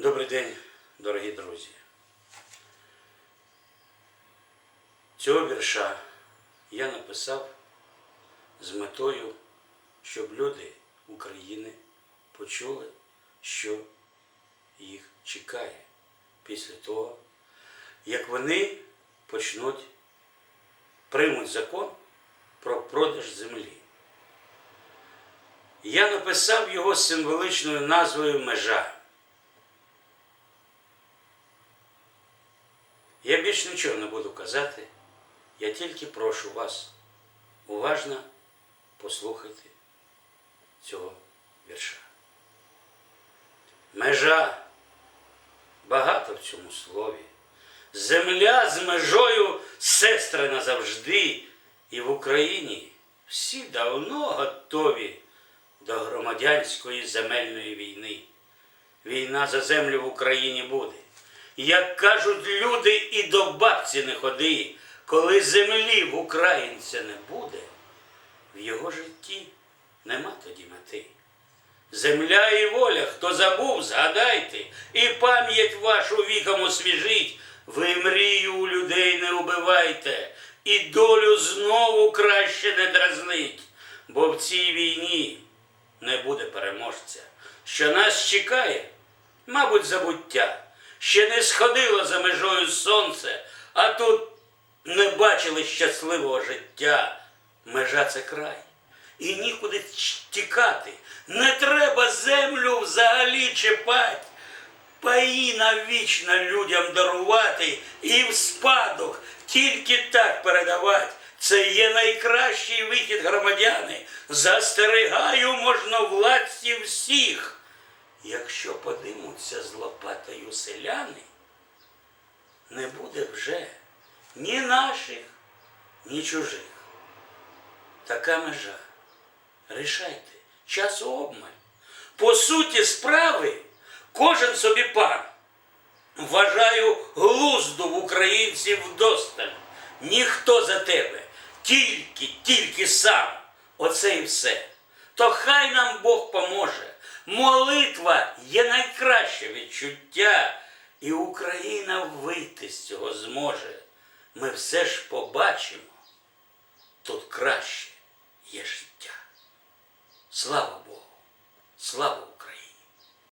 Добрий день, дорогі друзі. Цього вірша я написав з метою, щоб люди України почули, що їх чекає після того, як вони почнуть приймуть закон про продаж землі. Я написав його з символичною назвою Межа. Я більш нічого не буду казати, я тільки прошу вас уважно послухати цього вірша. Межа багато в цьому слові. Земля з межою сестри назавжди, і в Україні всі давно готові до громадянської земельної війни. Війна за землю в Україні буде. Як кажуть люди, і до бабці не ходи, коли землі в українця не буде, в його житті нема тоді мети. Земля і воля, хто забув, згадайте, і пам'ять вашу віком освіжить. Ви мрію у людей не убивайте, і долю знову краще не дразнить, бо в цій війні не буде переможця. Що нас чекає, мабуть, забуття. Ще не сходило за межою сонце, а тут не бачили щасливого життя. Межа це край. І нікуди тікати. Не треба землю взагалі чіпать. Паї навічно людям дарувати і в спадок тільки так передавати. Це є найкращий вихід громадяни. Застерегаю можновладців всіх. Якщо подимуться з лопатою селяни, не буде вже ні наших, ні чужих. Така межа. Рішайте, часу обмаль. По суті справи, кожен собі пан. Вважаю глузду в українців вдосталь. Ніхто за тебе, тільки, тільки сам. Оце і все. То хай нам Бог поможе. Молитва є найкраще відчуття, і Україна вийти з цього зможе. Ми все ж побачимо, тут краще є життя. Слава Богу! Слава